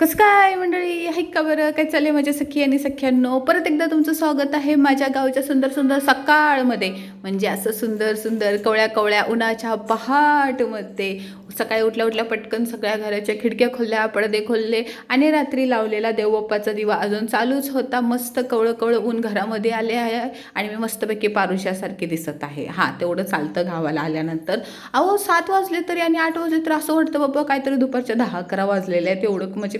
कसं काय मंडळी? आहे का बरं? काय चालेल माझ्या सखी आणि सख्यांनो? परत एकदा तुमचं स्वागत आहे माझ्या गावच्या सुंदर सुंदर सकाळमध्ये. म्हणजे असं सुंदर सुंदर कवळ्या कवळ्या उन्हाच्या पहाटमध्ये सकाळी उठल्या उठल्या पटकन सगळ्या घराच्या खिडक्या खोलल्या पडदे खोलले आणि रात्री लावलेला देवबाप्पाचा दिवा अजून चालूच होता. मस्त कवळं कवळं ऊन घरामध्ये आले आहे आणि मी मस्तपैकी पारुशासारखी दिसत आहे. हां तेवढं चालतं गावाला आल्यानंतर. अहो सात वाजले तरी आणि आठ वाजले तर असं वाटतं बाबा काहीतरी दुपारच्या दहा अकरा वाजलेले आहेत. एवढं म्हणजे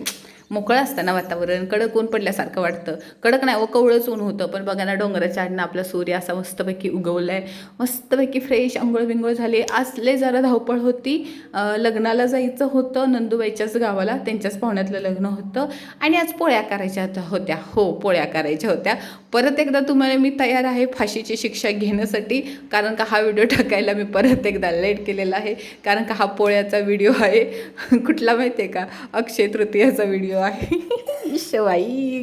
मोकळं असतं ना वातावरण कडक ऊन पडल्यासारखं वाटतं. कडक नाही व कवळंच ऊन होतं. पण बघा ना डोंगराच्या आडनं आपला सूर्य असा मस्तपैकी उगवला आहे मस्तपैकी फ्रेश आंघोळ बिंगोळ झाली. असले जरा धावपळ होती. लग्नाला जायचं होतं नंदुबाईच्याच गावाला. त्यांच्याच पाहुण्यातलं लग्न होतं. आणि आज पोळ्या करायच्या होत्या- होत्या. हो पोळ्या करायच्या होत्या. परत एकदा तुम्हाला मी तयार आहे फाशीची शिक्षा घेण्यासाठी. कारण का हा व्हिडिओ टाकायला मी परत एकदा लेट केलेला आहे. कारण का हा पोळ्याचा व्हिडिओ आहे. कुठला माहिती आहे का? अक्षय तृतीयाचा व्हिडिओ आहे. शिवाई.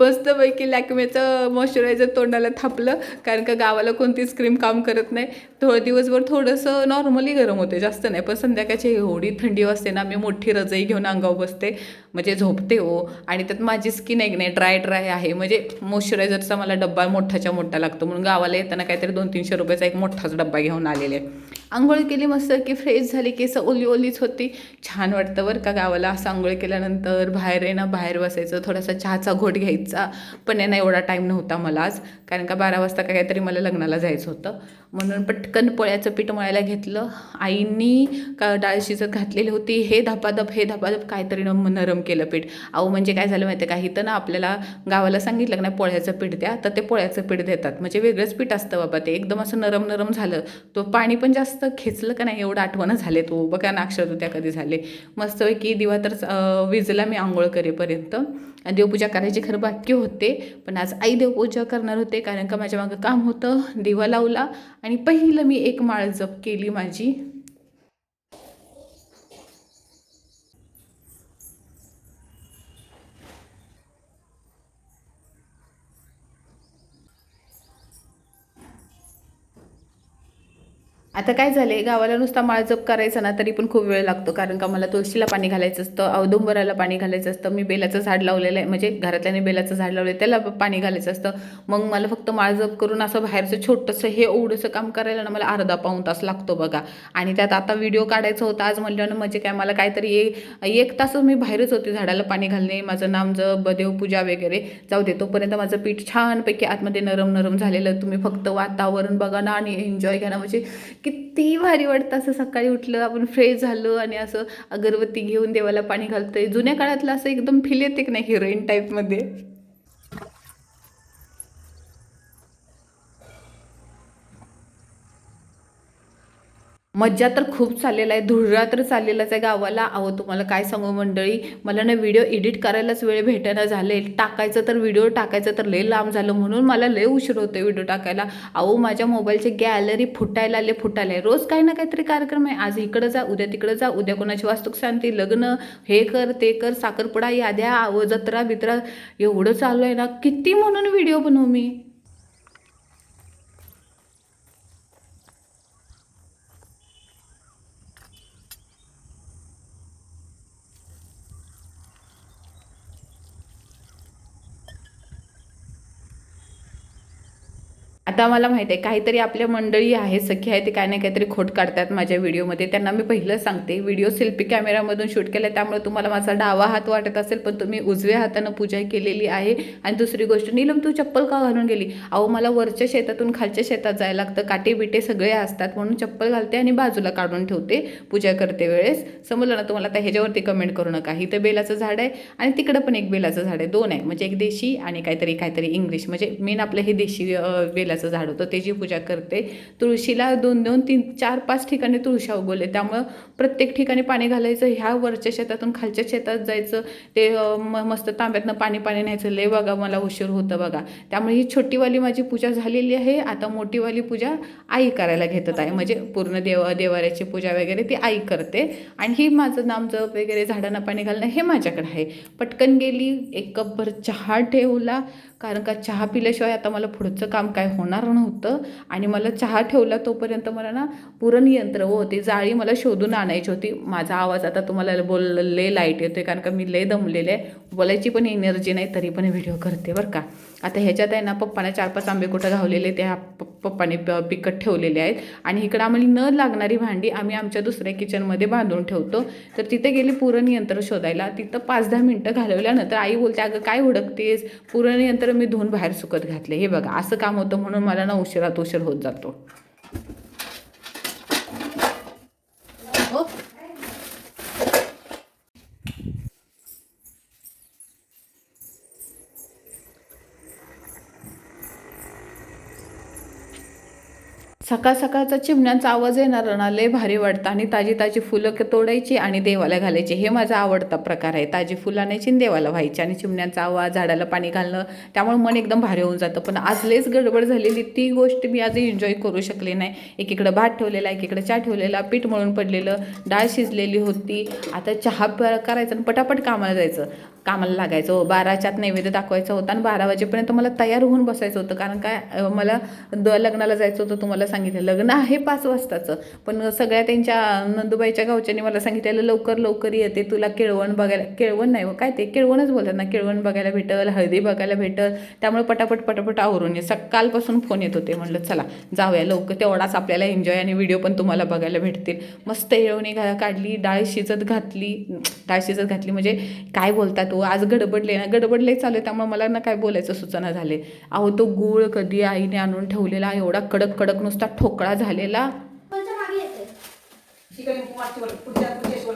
मस्तपैकी लॅकमेचं मॉइश्चरायझर तोंडाला थापलं कारण का गावाला कोणतीच क्रीम काम करत नाही. थोडं दिवसभर थोडंसं नॉर्मली गरम होते जास्त नाही. पण संध्याकाळची एवढी थंडी वाजते ना मी मोठी रजई घेऊन अंगावर बसते. म्हणजे झोपते हो. आणि त्यात माझी स्किन आहे की नाही ड्राय ड्राय आहे. म्हणजे मॉइश्चरायझरचा मला डब्बा मोठाच्या मोठा लागतो. म्हणून गावाला येताना काहीतरी दोन तीनशे रुपयाचा एक मोठाच डब्बा घेऊन आलेले. आहे आंघोळ केली मस्त की फ्रेश झाली केस ओली ओलीच होती. छान वाटतं बरं का गावाला असं आंघोळ केल्यानंतर बाहेर आहे ना बाहेर बसायचं थोडासा चहाचा घोट घ्यायचा. पण यांना एवढा टाईम नव्हता मला आज. कारण का बारा वाजता का काहीतरी मला लग्नाला जायचं होतं. म्हणून पटकन पोळ्याचं पीठ मळायला घेतलं. आईंनी का डाळ शिजत घातलेली होती. हे धपाधप हे धपाधप काहीतरी नम नरम केलं पीठ. अहो म्हणजे काय झालं माहिती आहे का? इथं ना आपल्याला गावाला सांगितलं की नाही पोळ्याचं पीठ द्या. तर ते पोळ्याचं पीठ देतात. म्हणजे वेगळंच पीठ असतं बाबा ते. एकदम असं नरम नरम झालं. तो पाणी पण जास्त खेचलं का नाही एवढं आठवणं झाले तो. बघा ना अक्षर त्या कधी झाले. मस्तपैकी दिवा तर विजला मी आंघोळ करेपर्यंत. देवपूजा करायची खरं बाकी होते. पण आज आई देवपूजा करणार होते. कारण का माझ्या मागं काम होतं दिवा लावला आणि पहिलं मी एक माळ जप केली माझी. आता काय झाले गावाला नुसता माळजप करायचा ना तरी पण खूप वेळ लागतो. कारण का मला तुळशीला पाणी घालायचं असतं औदुंबराला पाणी घालायचं असतं. मी बेलाचं झाड लावलेलं आहे म्हणजे घरातल्याने बेलाचं झाड लावलं त्याला पाणी घालायचं असतं. मग मला फक्त माळजप करून असं बाहेरचं छोटंसं हे एवढंसं काम करायला ना मला अर्धा पाऊण तास लागतो बघा. आणि त्यात आता व्हिडिओ काढायचा होता आज म्हणल्यानं म्हणजे काय मला काहीतरी एक एक तासच मी बाहेरच होते झाडाला पाणी घालणे माझं नाम जप देवपूजा वगैरे. जाऊ दे तोपर्यंत माझं पीठ छानपैकी आतमध्ये नरम नरम झालेलं. तुम्ही फक्त वातावरण बघा ना आणि एन्जॉय घ्या ना म्हणजे किती भारी वाटतं असं सकाळी उठलं आपण फ्रेश झालो आणि असं अगरबत्ती घेऊन देवाला पाणी घालतोय. जुन्या काळातलं असं एकदम फील येते की नाही हिरोईन टाईपमध्ये मज्जा तर खूप चाललेला आहे धुळा तर चाललेलाच आहे गावाला. अहो तुम्हाला काय सांगू मंडळी? मला ना व्हिडिओ एडिट करायलाच वेळ भेटायला झाले. टाकायचं तर व्हिडिओ टाकायचं तर लय लांब झालं म्हणून मला लय उशीर होतो व्हिडिओ टाकायला. अहो माझ्या मोबाईलची गॅलरी फुटायला आले फुटायला आहे. रोज काही ना काहीतरी कार्यक्रम आहे. आज इकडं जा उद्या तिकडं जा उद्या कोणाची वास्तुक शांती लग्न हे कर ते कर साखरपुडा याद्या अहो जत्रा बित्रा. एवढं चालू आहे ना किती म्हणून व्हिडिओ बनवू मी? आता मला माहीत आहे काहीतरी आपल्या मंडळी आहे सखी आहे ते काही ना काहीतरी खोट काढतात माझ्या व्हिडिओमध्ये. त्यांना मी पहिलं सांगते व्हिडिओ सेल्फी कॅमेरामधून शूट केला त्यामुळे तुम्हाला माझा डावा हात वाटत असेल पण तुम्ही उजव्या हातानं पूजा केलेली आहे. आणि दुसरी गोष्ट नीलम तू चप्पल का घालून गेली? अहो मला वरच्या शेतातून खालच्या शेतात जायला लागतं काटे बिटे सगळे असतात म्हणून चप्पल घालते आणि बाजूला काढून ठेवते पूजा करते वेळेस. समजलं ना तुम्हाला? आता ह्याच्यावरती कमेंट करू नका. इथं बेलाचं झाड आहे आणि तिकडं पण एक बेलाचं झाड आहे. दोन आहे म्हणजे एक देशी आणि काहीतरी काहीतरी इंग्लिश. म्हणजे मेन आपलं हे देशी बेलाचं बेलाचं झाड होतं त्याची पूजा करते तुळशीला दोन दोन तीन चार पाच ठिकाणी तुळशा उगवले त्यामुळं प्रत्येक ठिकाणी पाणी घालायचं ह्या वरच्या शेतातून खालच्या शेतात जायचं ते म मस्त तांब्यातनं पाणी पाणी न्यायचं लय बघा मला उशीर होतं बघा. त्यामुळे ही छोटीवाली माझी पूजा झालेली आहे आता मोठीवाली पूजा आई करायला घेतात आहे म्हणजे पूर्ण देव देवाऱ्याची पूजा वगैरे ती आई करते. आणि ही माझं नाम जप वगैरे झाडांना पाणी घालणं हे माझ्याकडे आहे. पटकन गेली एक कपभर चहा ठेवला कारण का चहा पिल्याशिवाय आता मला पुढचं काम काय होणार नव्हतं. आणि मला चहा ठेवला तोपर्यंत मला ना पुरण यंत्र हो ते जाळी मला शोधून आणायची होती. माझा आवाज आता तुम्हाला बोल लय लाइट येतो आहे कारण का मी लय दमलेले आहे. बोलायची पण एनर्जी नाही तरी पण व्हिडिओ करते बरं का. आता ह्याच्यात आहे ना पप्पाने चार पाच आंबे कुठं घावलेले ते प- पप्पाने प पिकट ठेवलेले आहेत. आणि इकडं आम्हाला न लागणारी भांडी आम्ही आमच्या दुसऱ्या किचनमध्ये बांधून ठेवतो. तर तिथे गेली पुरण यंत्र शोधायला. तिथं पाच दहा मिनटं घालवल्यानंतर आई बोलते अगं काय हुडकतेस? पुरण यंत्र मी धुवून बाहेर सुकत घातले हे बघा असं काम होतं म्हणून मला ना उशिरात उशीर होत जातो हो सकाळ सकाळचा चिमण्यांचा आवाज येणार ना लय भारी वाटतं. आणि ताजी ताजी फुलं तोडायची आणि देवाला घालायची. हे माझा आवडता प्रकार आहे. ताजी फुलं आणायची आणि देवाला व्हायची. आणि चिमण्यांचा आवाज झाडाला पाणी घालणं त्यामुळे मन एकदम भारी होऊन जातं. पण आज लयच गडबड झालेली. ती गोष्ट मी आज एन्जॉय करू शकले नाही. एकीकडं भात ठेवलेला एकीकडं चहा ठेवलेला पीठ मळून पडलेलं डाळ शिजलेली होती. आता चहा प- करायचं आणि पटापट कामाला जायचं. कामाला लागायचं. हो बाराच्यात नैवेद्य दाखवायचा होता आणि बारा वाजेपर्यंत मला तयार होऊन बसायचं होतं. कारण काय मला द लग्नाला जायचं होतं तुम्हाला सांगितलं. लग्न आहे पाच वाजताचं. पण सगळ्या त्यांच्या नंदुबाईच्या गावच्यांनी मला सांगितलेलं लवकर लवकर येते तुला केळवण बघायला केळवण नाही व काय ते? केळवणच बोलतात ना. केळवण बघायला भेटल हळदी बघायला भेटल. त्यामुळे पटापट पटापट आवरून ये. सकाळपासून फोन येत होते. म्हणलं चला जाऊया लवकर. तेवढाच आपल्याला एन्जॉय आणि व्हिडिओ पण तुम्हाला बघायला भेटतील. मस्त येळवणी घा काढली डाळ शिजत घातली. डाळ शिजत घातली म्हणजे काय बोलतात? तो आज गडबडले ना गडबडले चालू आहे त्यामुळे मला ना काय बोलायचं सूचना झाले. अहो तो गूळ कधी आईने आणून ठेवलेला एवढा कडक कडक नुसता ठोकळा झालेला कोणत्या मागे येते चिकन मागची वर पुढच्या पुढच्या वर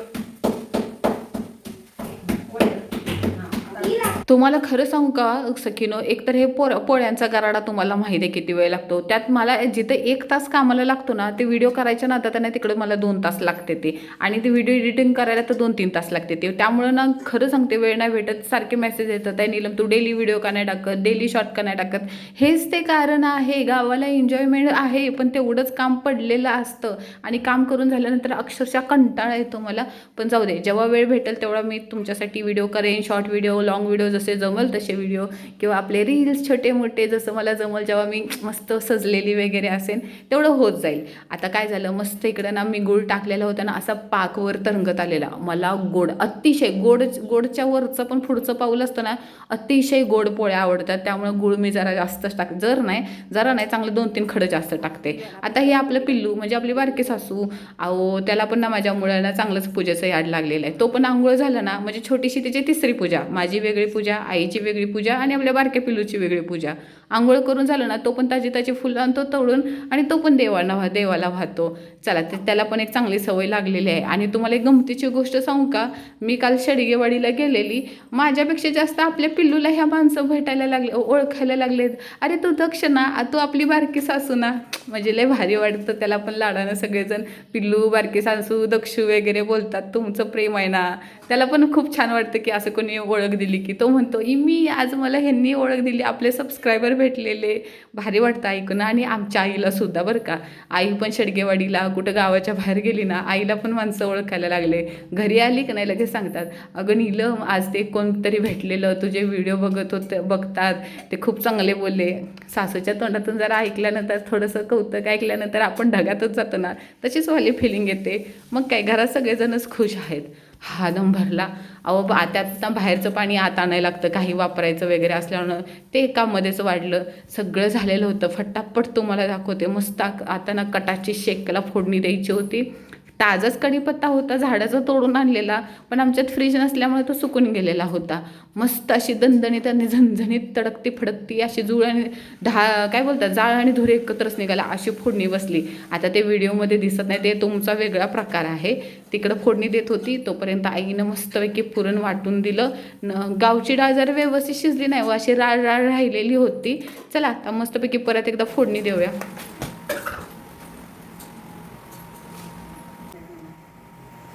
वर हा, आता तुम्हाला खरं सांगू का सखीनो? एकतर हे पोर पोळ्यांचा गराडा तुम्हाला माहिती आहे किती वेळ लागतो. त्यात मला जिथे एक तास कामाला लागतो ना ते व्हिडिओ करायच्या ना त्यांना तिकडे मला दोन तास लागते ते. आणि ते व्हिडिओ एडिटिंग करायला तर दोन तीन तास लागते ते. त्यामुळं ना खरं सांगते वेळ नाही भेटत. सारखे मेसेज येतात आहे नीलम तू डेली व्हिडिओ का नाही टाकत? डेली शॉर्ट का नाही टाकत? हेच ते कारण आहे. गावाला एन्जॉयमेंट आहे पण तेवढंच काम पडलेलं असतं. आणि काम करून झाल्यानंतर अक्षरशः कंटाळा येतो मला. पण जाऊ दे जेव्हा वेळ भेटेल तेवढा मी तुमच्यासाठी व्हिडिओ करेन. शॉर्ट व्हिडिओ लॉंग व्हिडिओ जसे जमल तसे व्हिडिओ किंवा आपले रील्स छोटे मोठे जसं मला जमल जेव्हा मी मस्त सजलेली वगैरे असेन तेवढं होत जाईल. आता काय झालं मस्त इकडं ना मी गुळ टाकलेला होता ना असा पाकवर तरंगत आलेला. मला गोड अतिशय गोड गोडच्या वरचं पण पुढचं पाऊल असतं ना अतिशय गोड पोळ्या आवडतात. त्यामुळे गुळ मी जरा जास्तच टाक जर नाही जरा नाही चांगलं दोन तीन खडं जास्त टाकते. आता हे आपलं पिल्लू म्हणजे आपली बारकी सासू अहो त्याला पण ना माझ्या मुलांना चांगलंच पूजेचं याड लागलेलं आहे. तो पण आंघोळ झालं ना म्हणजे छोटीशी त्याची तिसरी पूजा माझी वेगळी पूजा पूजा आईची वेगळी पूजा आणि आपल्या बारक्या पिल्लूची वेगळी पूजा. आंघोळ करून झालं ना तो पण ताजी ताजी फुलं आणतो तोडून आणि तो पण देवाला व्हा देवाला वाहतो. चला ते त्याला पण एक चांगली सवय लागलेली आहे. आणि तुम्हाला एक गमतीची गोष्ट सांगू का? मी काल शडगेवाडीला गेलेली. माझ्यापेक्षा जास्त आपल्या पिल्लूला ह्या माणसं भेटायला लागले ओळखायला लागलेत. अरे तू दक्ष ना तू आपली बारकी सासू ना. म्हणजे लय भारी वाटतं त्याला पण लाडानं सगळेजण पिल्लू बारकी सासू दक्षू वगैरे बोलतात. तुमचं प्रेम आहे ना. त्याला पण खूप छान वाटतं की असं कोणी ओळख दिली की तो म्हणतो "ई, मी आज मला ह्यांनी ओळख दिली. आपले सबस्क्रायबर भेटलेले. भारी वाटतं ऐकून. आणि आमच्या आईला सुद्धा बरं का. आई पण शेडगेवाडीला कुठं गावाच्या बाहेर गेली ना आईला पण माणसं ओळखायला लागले. घरी आली की नाही लगेच सांगतात. अगं नीलम आज ते कोणतरी भेटलेलं. तुझे व्हिडिओ बघत होते बघतात. ते खूप चांगले बोलले. सासूच्या तोंडातून जरा ऐकल्यानंतर थोडंसं कौतुक ऐकल्यानंतर आपण ढगातच जातो ना तशीच वाली फिलिंग येते. मग काय घरात सगळेजणच खुश आहेत. हा दम भरला. अहो बा- त्यात बाहेरचं पाणी आत आणायला लागतं. काही वापरायचं वगैरे असल्यानं ते एकामध्येच वाढलं. सगळं झालेलं होतं. फटाफट तुम्हाला दाखवते. मस्त आता ना कटाची शेकला फोडणी द्यायची होती. ताजाच कढीपत्ता होता झाडाचा तोडून आणलेला पण आमच्यात फ्रीज नसल्यामुळे तो सुकून गेलेला होता. मस्त अशी दणदणीत आणि झणझणीत तडकती फडकती अशी जुळ आणि ढा काय बोलतात जाळ आणि धुरे एकत्रच निघाला अशी फोडणी बसली. आता ते व्हिडिओमध्ये दिसत नाही ते तुमचा वेगळा प्रकार आहे. तिकडं फोडणी देत होती तोपर्यंत आईनं मस्तपैकी पुरण वाटून दिलं. न गावची डाळ जर व्यवस्थित शिजली नाही व अशी राळ राळ राहिलेली होती. चला आता मस्तपैकी परत एकदा फोडणी देऊया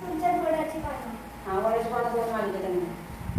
तुमच्या घोड्याची पानं हा वड्याच्या पाण्यात दोन मागितले त्यांनी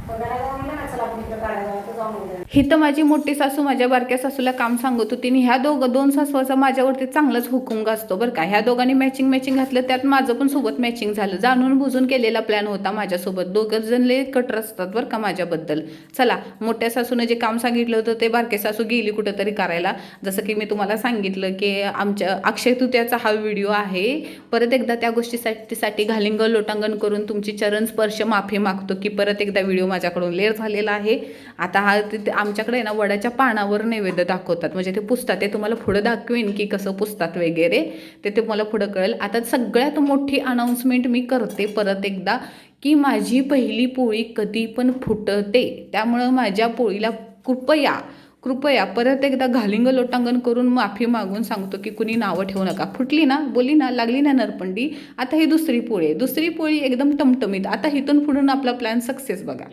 पण घराला म्हणलं ना चला आपण इकडे काढायला जाऊ, जाऊन उद्या. ही तर माझी मोठी सासू माझ्या बारक्या सासूला काम सांगत होती. आणि ह्या दोघं दोन सासूचा माझ्यावरती चांगलाच हुकूम असतो बरं का. ह्या दोघांनी मॅचिंग मॅचिंग घातलं त्यात माझं पण सोबत मॅचिंग झालं. जाणून बुजून केलेला प्लॅन होता माझ्यासोबत. दोघं जण लय कटर असतात बरं का माझ्याबद्दल. चला मोठ्या सासूनं जे काम सांगितलं होतं ते बारके सासू गेली कुठंतरी करायला. जसं की मी तुम्हाला सांगितलं की आमच्या अक्षय तृतीयाचा हा व्हिडिओ आहे. परत एकदा त्या गोष्टीसाठीसाठी घालिंग लोटांगण करून तुमची चरण स्पर्श माफी मागतो की परत एकदा व्हिडिओ माझ्याकडून लेअर झालेला आहे. आता हा आमच्याकडे ना वडाच्या पानावर नैवेद्य दाखवतात. म्हणजे ते पुसतात. ते तुम्हाला पुढं दाखवेन की कसं पुसतात वगैरे. ते ते मला पुढं कळेल. आता सगळ्यात मोठी अनाऊन्समेंट मी करते परत एकदा की माझी पहिली पोळी कधी पण फुटते. त्यामुळं माझ्या पोळीला कृपया कृपया परत एकदा घालिंग लोटांगण करून माफी मागून सांगतो की कुणी नावं ठेवू नका. फुटली ना बोली ना लागली ना नरपंडी आता ही दुसरी पोळी आहे. दुसरी पोळी एकदम टमटमीत. आता इथून पुढून आपला प्लॅन सक्सेस बघा.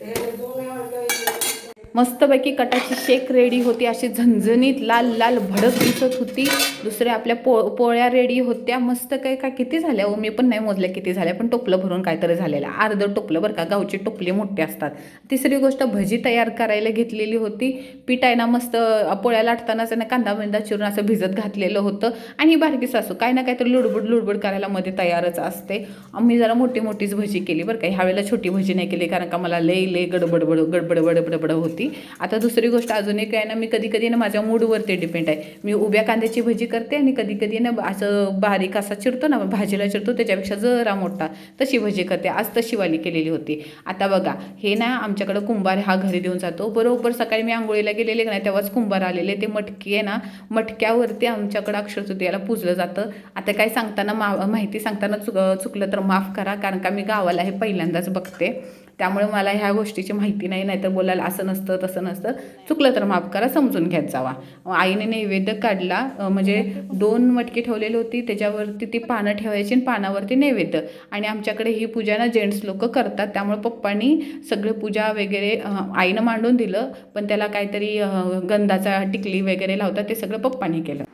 दोन मस्तपैकी कटाची शेक रेडी होती अशी झणझणीत लाल लाल भडक दिसत होती. दुसऱ्या आपल्या पो पोळ्या रेडी होत्या. मस्त काय काय किती झाल्या हो? मी पण नाही मोजल्या किती झाल्या पण टोपलं भरून काहीतरी झालेलं. अर्धं टोपलं बरं का गावची टोपले मोठे असतात. तिसरी गोष्ट भजी तयार करायला घेतलेली होती. पीठ आहे ना मस्त पोळ्या लाटतानाच आहे ना कांदा बिंदा चिरून असं भिजत घातलेलं होतं. आणि ही बारकी सासू काय ना काहीतरी लुडबुड लुडबुड करायला मध्ये तयारच असते. आम्ही जरा मोठी मोठीच भजी केली बरं का. ह्यावेळेला छोटी भजी नाही केली कारण का मला लई लई गडबडबड गडबड बडबड होती. आता दुसरी गोष्ट अजून एक आहे ना मी कधी कधी ना माझ्या मूडवरती डिपेंड आहे. मी उभ्या कांद्याची भजी करते आणि कधी कधी ना असं बारीक असा चिरतो ना भाजीला चिरतो त्याच्यापेक्षा जरा मोठा तशी भजी करते. आज तशी वाली केलेली होती. आता बघा हे ना आमच्याकडं कुंभार हा घरी देऊन जातो. बरोबर सकाळी मी आंघोळीला गेलेले का नाही तेव्हाच कुंभार आलेले. ते मटकी आहे ना मटक्यावरती आमच्याकडं अक्षरतृतीयाला पूजलं जातं. आता काय सांगताना मा माहिती सांगताना चुक चुकलं तर माफ करा कारण का मी गावाला हे पहिल्यांदाच बघते. त्यामुळे मला ह्या गोष्टीची माहिती नाही नाहीतर बोलायला असं नसतं तसं नसतं. चुकलं तर माफ करा समजून घेत जावा. आईने नैवेद्य काढला म्हणजे दोन मटकी ठेवलेली होती त्याच्यावरती ती पानं ठेवायची आणि पानावरती नैवेद्य. आणि आमच्याकडे ही पूजा ना जेंट्स लोक करतात त्यामुळे पप्पांनी सगळे पूजा वगैरे आईनं मांडून दिलं पण त्याला काहीतरी गंधाचा टिकली वगैरे लावतात ते सगळं पप्पांनी केलं.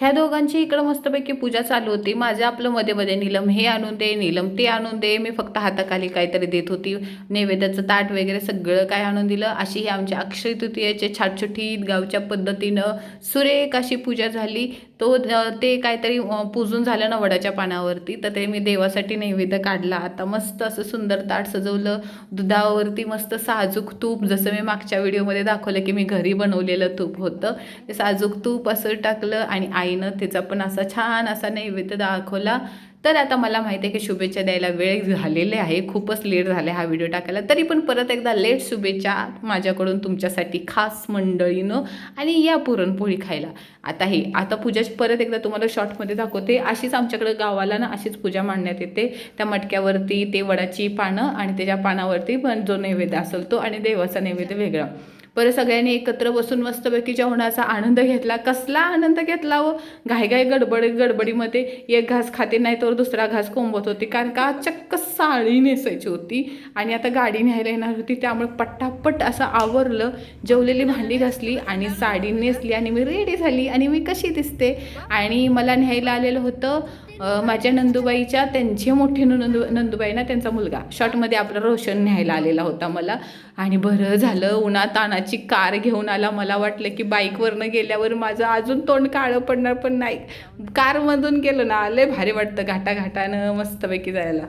ह्या दोघांची इकडं मस्तपैकी पूजा चालू होती. माझं आपलं मध्ये मध्ये नीलम हे आणून दे नीलम ते आणून दे. मी फक्त हाताखाली काहीतरी देत होती. नैवेद्याचं ताट वगैरे सगळं काय आणून दिलं. अशी ही आमच्या अक्षय तृतीयेचे छाटछुटीत गावच्या पद्धतीनं सुरेख अशी पूजा झाली. तो ते काहीतरी पूजून झालं ना वडाच्या पानावरती. तर ते मी देवासाठी नैवेद्य काढला. आता मस्त असं सुंदर ताट सजवलं. दुधावरती मस्त साजूक तूप. जसं मी मागच्या व्हिडिओमध्ये दाखवलं की मी घरी बनवलेलं तूप होतं. ते साजूक तूप असं टाकलं आणि आई आईनं त्याचा पण असा छान असा नैवेद्य दाखवला. तर आता मला माहिती आहे की शुभेच्छा द्यायला वेळ झालेले आहे. खूपच लेट झाले हा व्हिडिओ टाकायला. तरी पण परत एकदा लेट शुभेच्छा माझ्याकडून तुमच्यासाठी खास मंडळीनं आणि या पुरणपोळी खायला. आता हे आता पूजा परत एकदा तुम्हाला शॉर्टमध्ये दाखवते. अशीच आमच्याकडं गावाला ना अशीच पूजा मांडण्यात येते. त्या मटक्यावरती ते वडाची पानं आणि त्याच्या पानावरती पण जो नैवेद्य असेल तो आणि देवाचा नैवेद्य वेगळा. परत सगळ्यांनी एकत्र बसून मस्तपैकी जेवणाचा आनंद घेतला. कसला आनंद घेतला व घाईघाई गडबड गडबडीमध्ये एक घास खाते नाही तर दुसरा घास कोंबत होती. कारण का? चक्क साडी नेसायची होती. आणि आता गाडी न्यायला येणार होती त्यामुळे पट्टापट असं आवरलं जेवलेली भांडी घासली आणि साडी नेसली आणि मी रेडी झाली आणि मी कशी दिसते? आणि मला न्यायला आलेलं होतं माझ्या नंदुबाईच्या त्यांची मोठी नंदू नंदुबाई ना त्यांचा मुलगा. शॉर्टमध्ये आपला रोशन न्यायला आलेला होता मला. आणि बरं झालं उन्हा तानाची कार घेऊन आला. मला वाटलं की बाईकवरनं गेल्यावर माझं अजून तोंड काळं पडणार पण नाही. कारमधून गेलं ना लय भारी वाटतं घाटा घाटानं मस्तपैकी जायला.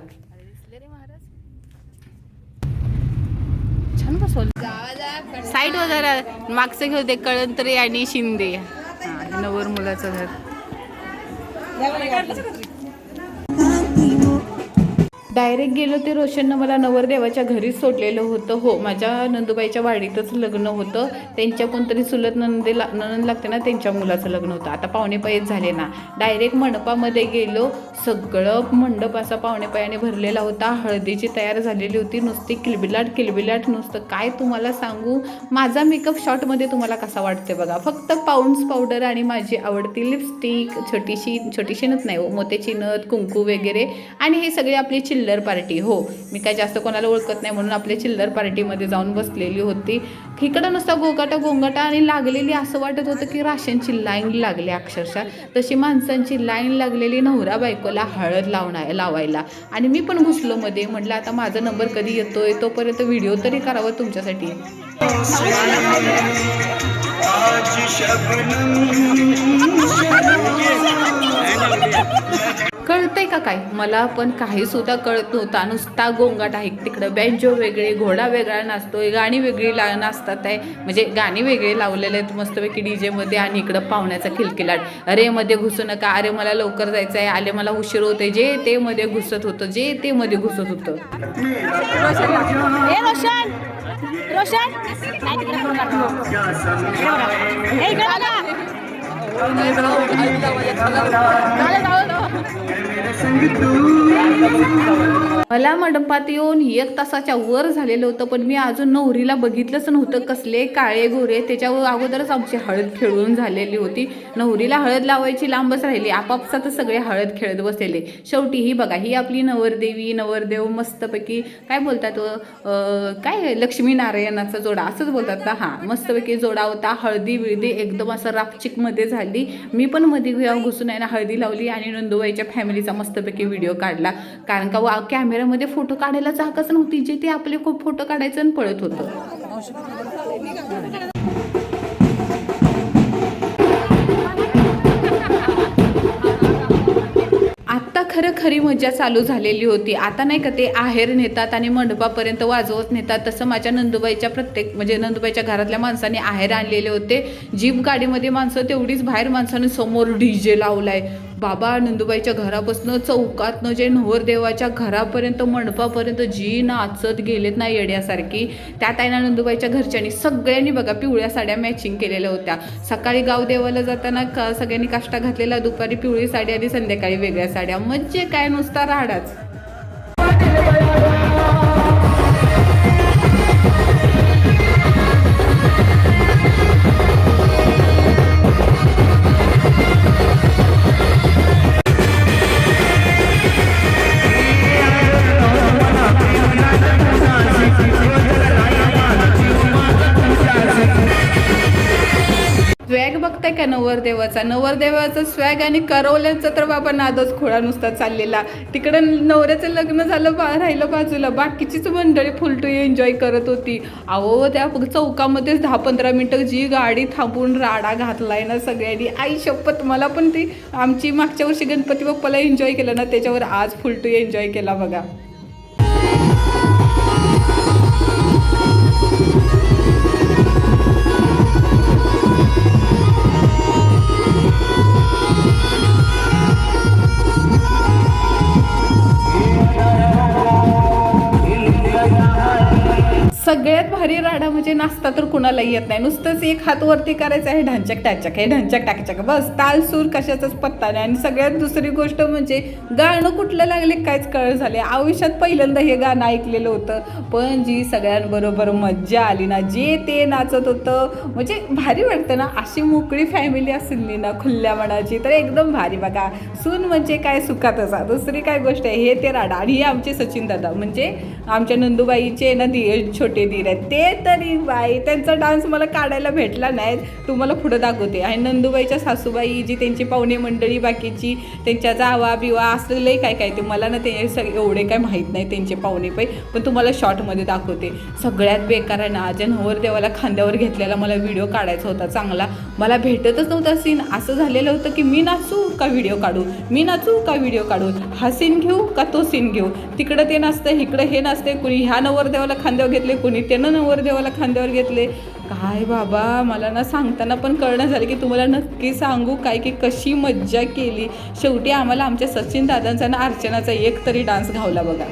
छान बसवलं. साईड वगैरे मागचं घेऊ दे कळंतरे आणि शिंदे. नवर मुलाचं घर. ഞാൻ डायरेक्ट गेलो ते रोशननं मला नवरदेवाच्या घरीच सोडलेलं होतं. हो माझ्या नंदुबाईच्या वाडीतच लग्न होतं. त्यांच्या कोणतरी चुलत नंदेला ननंद लागते ना त्यांच्या मुलाचं लग्न होतं. आता पाहुणे पायच झाले ना. डायरेक्ट मंडपामध्ये गेलो. सगळं मंडप असा पाहुणेपायाने भरलेला होता. हळदीची तयार झालेली होती. नुसती किलबिलाट किलबिलाट नुसतं. काय तुम्हाला सांगू? माझा मेकअप शॉटमध्ये तुम्हाला कसा वाटते बघा. फक्त पाऊंड्स पावडर आणि माझी आवडती लिपस्टिक छोटीशी छोटीशी नथ नाही हो, मोत्याची नथ कुंकू वगैरे. आणि हे सगळे आपले चिल्ल चिल्लर पार्टी. हो मी काय जास्त कोणाला ओळखत नाही म्हणून आपल्या चिल्लर पार्टीमध्ये जाऊन बसलेली होती. इकडं नुसता गोगाटा गोंगाटा आणि लागलेली असं वाटत होतं की राशनची लाईन लागली अक्षरशः. तशी माणसांची लाईन लागलेली नवरा बायकोला हळद लावणार लावायला. आणि मी पण घुसलो मध्ये म्हटलं आता माझा नंबर कधी येतोय? तोपर्यंत व्हिडिओ तरी करावा तुमच्यासाठी. कळतंय का काय? मला पण काही सुद्धा कळत नव्हता. नुसता गोंगाट आहे. तिकडं बँजो वेगळे घोडा वेगळा नाचतोय गाणी वेगळी ला नाचतात आहे. म्हणजे गाणी वेगळे लावलेले आहेत मस्तपैकी डी जेमध्ये आणि इकडं पाहुण्याचा खिलखिलाट. अरे मध्ये घुसू नका. अरे मला लवकर जायचं आहे आले मला उशीर होते जे ते मध्ये घुसत होतं. जे ते मध्ये घुसत होतं. रोशन! रोशन! 来了来了来了 मला मंडपात येऊन एक तासाच्या वर झालेलं होतं पण मी अजून नवरीला बघितलंच नव्हतं कसले काळे गोरे. त्याच्यावर अगोदरच आमची हळद खेळून झालेली होती. नवरीला हळद लावायची लांबच राहिली. आपापसात सगळे हळद खेळत बसलेले. शेवटी ही बघा ही आपली नवरदेवी नवरदेव मस्तपैकी काय बोलतात काय लक्ष्मीनारायणाचा जोडा असंच बोलतात ना? हां मस्तपैकी जोडा होता. हळदी बिळदी एकदम असं रापचिकमध्ये झाली. मी पण मध्ये घुसून आहे ना हळदी लावली आणि नंदुबाईच्या फॅमिलीचा मस्त मस्तपैकी व्हिडिओ काढला. कारण का वा- कॅमेऱ्यामध्ये फोटो काढायला जागाच नव्हती. जे ते आपले खूप फोटो काढायचं आणि पळत होतं. खरं खरी मजा चालू झालेली होती. आता नाही का ते आहेर नेतात आणि मंडपापर्यंत वाजवत नेतात. तसं माझ्या नंदुबाईच्या प्रत्येक म्हणजे नंदुबाईच्या घरातल्या माणसाने आहेर आणलेले होते. जीप गाडीमध्ये माणसं तेवढीच बाहेर माणसाने समोर डी जे लावलाय. बाबा नंदुबाईच्या घरापासून चौकातनं जे नवरदेवाच्या घरापर्यंत मंडपापर्यंत जी नाचत गेलेत ना येड्यासारखी त्यात आहे ना नंदुबाईच्या घरच्यांनी सगळ्यांनी बघा पिवळ्या साड्या मॅचिंग केलेल्या होत्या. सकाळी गाव देवाला जाताना का सगळ्यांनी काष्टा घातलेला दुपारी पिवळी साडी आणि संध्याकाळी वेगळ्या साड्या. म्हणजे काय नुसता राडाच. बघताय का नवरदेवाचा? नवरदेवाचा स्वॅग आणि करवल्यांचा तर बाबा नादच खोळा नुसता चाललेला. तिकडं नवऱ्याचं लग्न झालं बा राहिलं बाजूला. बाकीचीच मंडळी फुलटू एन्जॉय करत होती. अहो त्या चौकामध्येच दहा पंधरा मिनटं जी गाडी थांबून राडा घातलाय ना सगळ्यांनी. आई शपथ मला पण ती आमची मागच्या वर्षी गणपती बाप्पाला एन्जॉय केलं ना त्याच्यावर आज फुलटू एन्जॉय केला बघा. सगळ्यात घरी राडा म्हणजे नाचता तर कुणालाही येत नाही. नुसतंच एक हात वरती करायचं आहे ढांचक टाचक हे ढांचक टाकचक. बस ताल सूर कशाचाच पत्ता नाही. आणि सगळ्यात दुसरी गोष्ट म्हणजे गाणं कुठलं लागले काहीच कळ झाले आयुष्यात पहिल्यांदा हे गाणं ऐकलेलं होतं. पण जी सगळ्यांबरोबर मज्जा आली ना जे ते नाचत होतं म्हणजे भारी वाटतं ना. अशी मोकळी फॅमिली असली ना खुल्ल्या मनाची तर एकदम भारी. बघा सून म्हणजे काय सुखात असा दुसरी काय गोष्ट आहे हे ते राडा. आणि हे आमचे सचिन दादा. म्हणजे आमच्या नंदुबाईचे ना दी छोटे धीर आहेत. ते तरी बाई त्यांचा डान्स मला काढायला भेटला नाही. तुम्हाला पुढं दाखवते. आणि नंदुबाईच्या सासूबाई जी त्यांची पाहुणे मंडळी बाकीची त्यांच्या जावा बिवा असलेलंही लई काय काय ते मला ना ते सगळे एवढे काय माहीत नाही त्यांचे पाहुणे पै पण तुम्हाला शॉर्टमध्ये दाखवते. सगळ्यात बेकार आहे ना ज्या नवरदेवाला खांद्यावर घेतलेला मला व्हिडिओ काढायचा होता चांगला. मला भेटतच नव्हता सीन असं झालेलं होतं की मी नाचू का व्हिडिओ काढू? मी नाचू का व्हिडिओ काढू? हा सीन घेऊ का तो सीन घेऊ? तिकडं ते नाचतं इकडं हे नसते कुणी ह्या नवरदेवाला खांद्यावर घेतले कुणी त्यानं नवरदेवाला खांद्यावर घेतले. काय बाबा मला ना सांगताना पण कळणं झालं की तुम्हाला नक्की सांगू काय की कशी मज्जा केली. शेवटी आम्हाला आमच्या सचिन दादांचा ना अर्चनाचा एक तरी डान्स घावला बघा.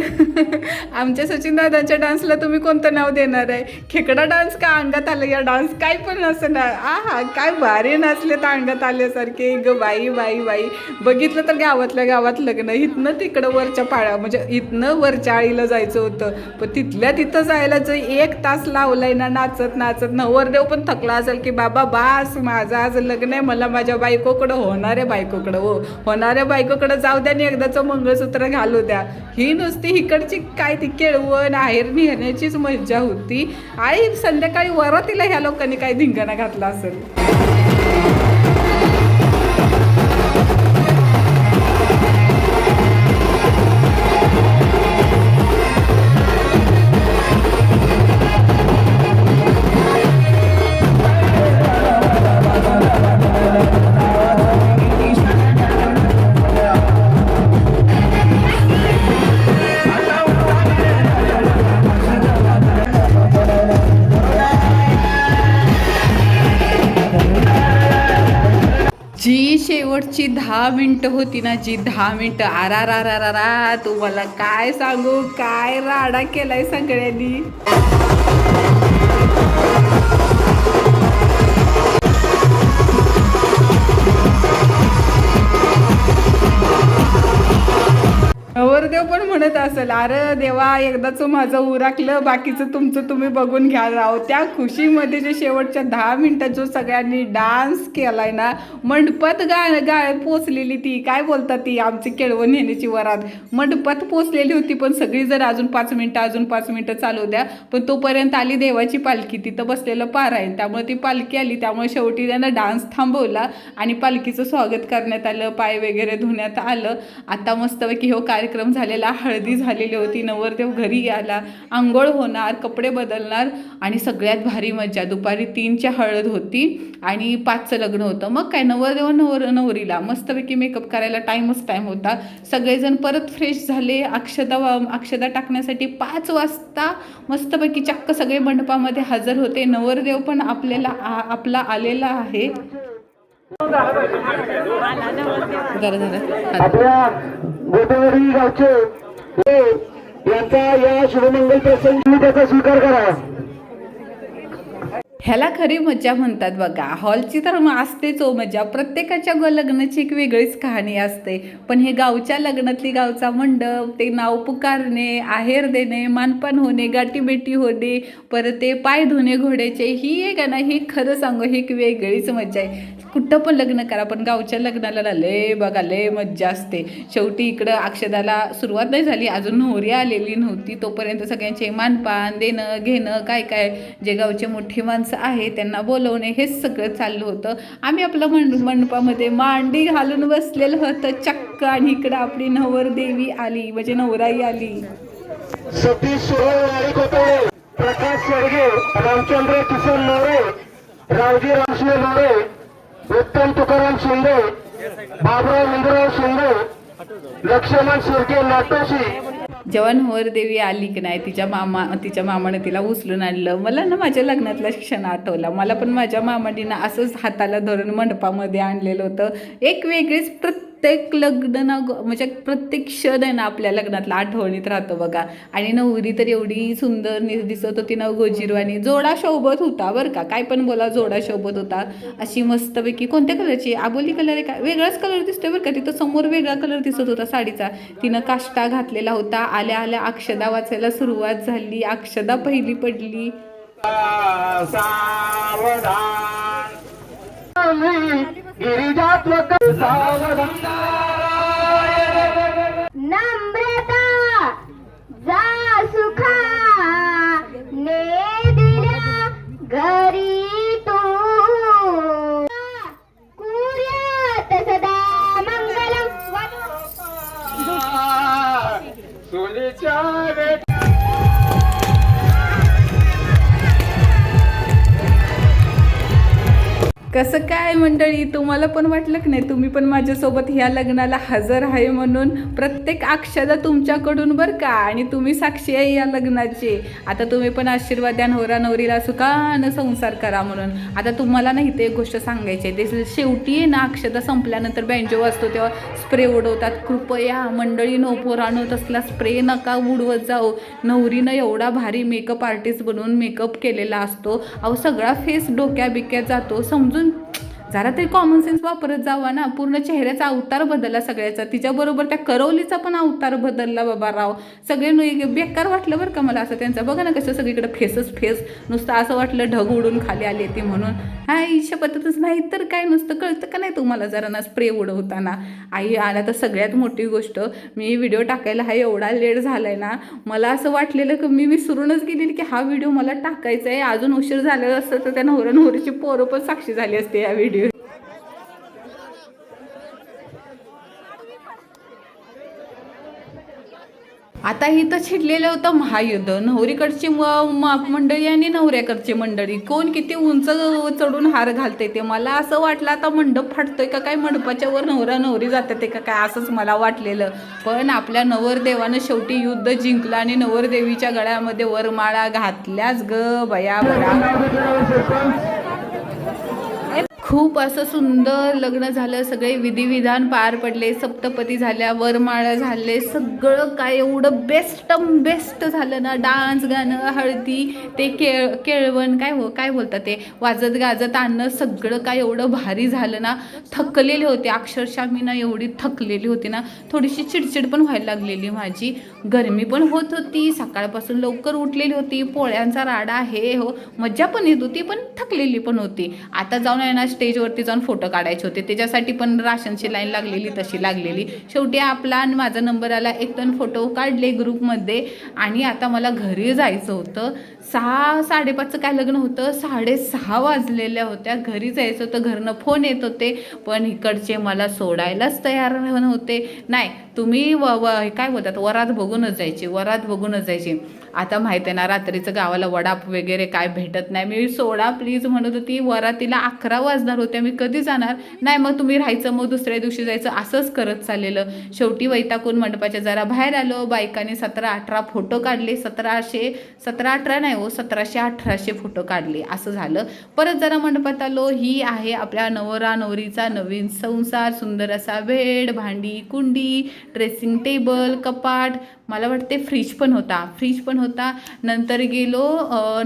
good. आमच्या सचिन दादांच्या डान्सला तुम्ही कोणतं नाव देणार आहे? खेकडा डान्स का अंगात आलं? या डान्स काय पण असं ना आ हा काय भारी नाचले तर अंगात आल्यासारखे. ग बाई बाई बाई. बघितलं तर गावातल्या गावात लग्न इथनं तिकडं वरच्या पाळ्या म्हणजे इथनं वरच्या आळीला जायचं होतं. पण तिथल्या तिथं जायला जर एक तास लावलाय ना नाचत नाचत नवरदेव पण थकला असेल की बाबा बास माझं आज लग्न आहे मला माझ्या बायकोकडं होणाऱ्या बायकोकडं हो. होणाऱ्या बायकोकडं जाऊ द्या आणि एकदाचं मंगळसूत्र घालू द्या. ही नुसती तिकडची काय ती केळवण आहेर निघण्याचीच मज्जा होती. आई संध्याकाळी वरातीला ह्या लोकांनी काय धिंगाणा घातला असेल? शेवटची दहा मिनटं होती ना जी दहा मिनटं. आरा रा रा रा रा तुम्हाला काय सांगू? काय राडा केलाय सगळ्यांनी? पण म्हणत असेल अरे देवा एकदाच माझं उराकलं बाकीचं तुमचं तुम्ही बघून घ्या राव. त्या खुशीमध्ये जे शेवटच्या दहा मिनटात जो सगळ्यांनी डान्स केलाय ना मंडपात गा गा पोचलेली ती. काय बोलतात ती आमची केळवण नेण्याची वरात? मंडपात पोचलेली होती पण सगळी जर अजून पाच मिनिटं अजून पाच मिनटं चालू द्या. पण तोपर्यंत आली देवाची पालखी. तिथं बसलेलं पारायण त्यामुळे ती पालखी आली. त्यामुळे शेवटी त्यांना डान्स थांबवला आणि पालखीचं स्वागत करण्यात आलं पाय वगैरे धुण्यात आलं. आता मस्तपैकी हो कार्यक्रम झाले. झालेला हळदी झालेली होती नवरदेव घरी आला आंघोळ होणार कपडे बदलणार आणि सगळ्यात भारी मज्जा. दुपारी तीनच्या हळद होती आणि पाचचं लग्न होतं. मग काय नवरदेव नवर नवरीला. मस्तपैकी मेकअप करायला टाईमच टाईम होता. सगळेजण परत फ्रेश झाले. अक्षदा वा- अक्षदा टाकण्यासाठी पाच वाजता मस्तपैकी चक्क सगळे मंडपामध्ये हजर होते. नवरदेव पण आपल्याला आपला आलेला आहे. जरा जरा. आपल्या गोदावरी गावचे हे यांचा या शुभमंगल प्रसंगी त्याचा स्वीकार करा. ह्याला खरी मज्जा म्हणतात बघा. हॉलची तर मग असतेच हो मज्जा. प्रत्येकाच्या ग लग्नाची एक वेगळीच कहाणी असते. पण हे गावच्या लग्नातली गावचा मंडप ते नाव पुकारणे आहेर देणे मानपान होणे गाठीबेटी होणे परत ते पाय धुणे घोड्याचे ही एक ना ही खरं सांगू ही एक वेगळीच मज्जा आहे. कुठं पण लग्न करा पण गावच्या लग्नाला लय बघा लय मज्जा असते. शेवटी इकडं अक्षदाला सुरुवात नाही झाली अजून नवरी आलेली नव्हती. तोपर्यंत सगळ्यांचे मानपान देणं घेणं काय काय जे गावचे मोठी माणसं आहे त्यांना बोलवणे हेच सगळं चाललं होतं. आम्ही आपलं मंड मंडपामध्ये मांडी घालून बसलेलं होतं. चक्क आणि इकडं आपली नवरदेवी आली म्हणजे नवराई आली. सतीश प्रकाश शेडगे रामचंद्र किसन मोरे रावजी रामशिव मोरे उत्तम तुकाराम शिंदे बाबराव इंद्रराव शिंदे लक्ष्मण शिर्के नाटोशी जेव्हा देवी आली की नाही तिच्या मामा तिच्या मामाने तिला उचलून आणलं. मला ना माझ्या लग्नातला क्षण आठवला. मला पण माझ्या मामाने ना असंच हाताला धरून मंडपामध्ये आणलेलं होतं. एक वेगळीच प्रत्येक लग्न ना ग- म्हणजे प्रत्येक क्षण आहे ना आपल्या लग्नातला आठवणीत राहतो बघा. आणि नवरी तर एवढी सुंदर नि- दिसत होती ना गोजीरवाणी. जोडा शोभत होता बरं का. काय पण बोला जोडा शोभत होता. अशी मस्तपैकी कोणत्या कलरची आबोली कलर आहे का? वेगळाच कलर दिसतोय बरं का. तिथं समोर वेगळा कलर दिसत होता साडीचा. तिनं काष्टा घातलेला होता. आल्या आल्या अक्षदा वाचायला सुरुवात झाली. अक्षदा पहिली पडली. गिरिजात्मक नम्रता जा सुखा ने दिल्या घरी तू. कुर्यात सदा मंगलम. सोनीच्या कसं काय मंडळी तुम्हाला पण वाटलं की नाही? तुम्ही पण माझ्यासोबत ह्या लग्नाला हजर आहे म्हणून प्रत्येक अक्षदा तुमच्याकडून बरं का? आणि तुम्ही साक्षी आहे या लग्नाची. आता तुम्ही पण आशीर्वाद द्या नवरा नवरीला सुखानं संसार करा म्हणून. आता तुम्हाला नाही ते एक गोष्ट सांगायची आहे. ते शेवटी आहे ना अक्षदा संपल्यानंतर बँजो असतो तेव्हा स्प्रे उडवतात. कृपया मंडळी नो पोरानो तसला स्प्रे नका उडवत जाऊ. नवरीनं एवढा भारी मेकअप आर्टिस्ट बनवून मेकअप केलेला असतो. अहो सगळा फेस डोक्या बिक्यात जातो. समजून Ayun. जरा तरी कॉमन सेन्स वापरत जावा ना. पूर्ण चेहऱ्याचा अवतार बदलला सगळ्याचा. तिच्याबरोबर त्या करवलीचा पण अवतार बदलला बाबा राव. सगळे नु- बेकार वाटलं बरं का मला असं त्यांचं. बघा ना कसं सगळीकडे फेसच फेस. नुसतं असं वाटलं ढग उडून खाली आले ते म्हणून. हा इच्छा पद्धतच नाही तर काय नुसतं. कळतं का नाही तुम्हाला जरा ना स्प्रे उडवताना? आई आला तर सगळ्यात मोठी गोष्ट. मी व्हिडिओ टाकायला हा एवढा लेट झालाय ना. मला असं वाटलेलं की मी विसरूनच गेलेली की हा व्हिडिओ मला टाकायचा आहे अजून उशीर झालेला असतं तर त्या नवरा नवरीची पोरं पण साक्षी झाली असते या व्हिडिओ आता इथं छिडलेलं होतं महायुद्ध. नवरीकडची म- मंडळी आणि नवऱ्याकडची मंडळी. कोण किती उंच चढून हार घालते ते मला असं वाटलं आता मंडप फाटतोय का काय? मंडपाच्या वर नवरा नवरी जाते ते का काय? असंच मला वाटलेलं. पण आपल्या नवरदेवानं शेवटी युद्ध जिंकलं आणि नवरदेवीच्या गळ्यामध्ये वरमाळा घातल्याच ग बया बया खूप असं सुंदर लग्न झालं सगळे विधिविधान पार पडले सप्तपती झाल्या वरमाळा झाले सगळं काय एवढं बेस्ट बेस्ट झालं ना. डान्स गाणं हळदी ते केळ केळवण काय हो काय बोलतात ते? वाजत गाजत आणणं सगळं काय एवढं भारी झालं ना. थकलेले होते अक्षरशः मी ना एवढी थकलेली होती ना. थोडीशी चिडचिड पण व्हायला लागलेली माझी. गरमी पण होत होती सकाळपासून लवकर उठलेली होती पोळ्यांचा राडा हे हो मज्जा पण येत होती पण थकलेली पण होती. आता जाऊन आहे ना स्टेजवरती जाऊन फोटो काढायचे होते. त्याच्यासाठी पण राशनची लाईन लागलेली तशी लागलेली. शेवटी आपला आणि माझा नंबर आला एक दोन फोटो काढले ग्रुपमध्ये. आणि आता मला घरी जायचं होतं. सहा साडेपाचचं काय लग्न होतं? साडेसहा वाजलेल्या होत्या. घरी जायचं होतं. घरनं फोन येत होते. पण इकडचे मला सोडायलाच तयार नव्हते. नाही तुम्ही व व काय बोलतात? वरात बघूनच जायचे वरात बघूनच जायचे. आता माहिती आहे ना रात्रीचं गावाला वडाप वगैरे काय भेटत नाही. मी सोडा प्लीज म्हणत होती वरातीला अकरा वाजणार होत्या मी कधी जाणार? नाही मग तुम्ही राहायचं मग दुसऱ्या दिवशी जायचं असंच करत चाललेलं. शेवटी वैताकून मंडपाच्या जरा बाहेर आलो बायकाने सतरा अठरा फोटो काढले. सतराशे सतरा अठरा नाही हो सतराशे अठराशे फोटो काढले असं झालं. परत जरा मंडपात आलो ही आहे आपल्या नवरा नवरीचा नवीन संसार. सुंदर असा बेड भांडी कुंडी ड्रेसिंग टेबल कपाट मला वाटते फ्रीज पण होता. फ्रीज पण होता. नंतर गेलो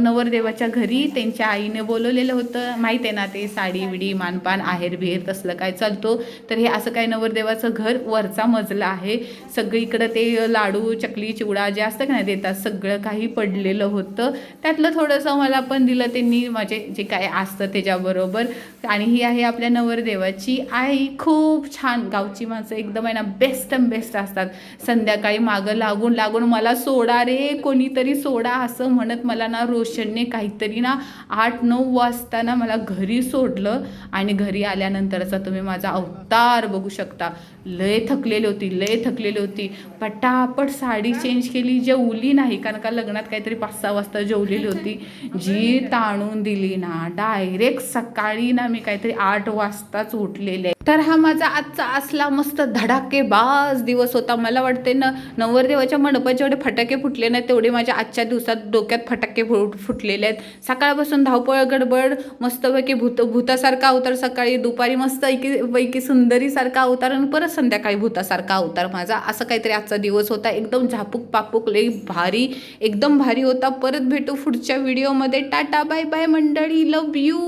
नवरदेवाच्या घरी. त्यांच्या आईने बोलवलेलं होतं. माहीत आहे ना ते साडी विडी मानपान आहेर बिहेर तसलं काय चालतो. तर हे असं काय नवरदेवाचं घर वरचा मजला आहे. सगळीकडं ते लाडू चकली चिवडा जे असतं का नाही देतात. सगळं काही पडलेलं होतं. त्यातलं थोडंसं मला पण दिलं त्यांनी माझे जे काय असतं त्याच्याबरोबर. आणि ही आहे आपल्या नवरदेवाची आई. खूप छान. गावची माणसं एकदम आहे ना बेस्ट बेस्ट असतात. संध्याकाळी मागं लागून लागून मला सोडा रे कोणीतरी सोडा असं म्हणत मला ना रोशनने काहीतरी ना आठ नऊ वाजता ना मला घरी सोडलं आणि घरी आल्यानंतरचा तुम्ही माझा अवतार बघू शकता. लय थकलेली होती लय थकलेली होती. पटापट साडी चेंज केली जेवली नाही कारण का लग्नात काहीतरी पाच सहा वाजता जेवलेली होती. जी ताणून दिली ना डायरेक्ट सकाळी ना मी काहीतरी आठ वाजताच उठलेले. तर हा माझा आजचा असला मस्त धडाकेबाज दिवस होता. मला वाटते ना नवरदेव देवाच्या मंडपात जेवढे फटाके फुटले नाहीत तेवढे माझ्या आजच्या दिवसात डोक्यात फटाके फुट फुटलेले आहेत. सकाळपासून धावपळ गडबड मस्तपैकी भूत भूतासारखा अवतार सकाळी दुपारी मस्त पैकी पैकी सुंदरीसारखा अवतार आणि परत संध्याकाळी भूतासारखा अवतार माझा. असं काहीतरी आजचा दिवस होता. एकदम झापूक पापूक लई भारी एकदम भारी होता. परत भेटू पुढच्या व्हिडिओमध्ये टाटा बाय बाय मंडळी. Love you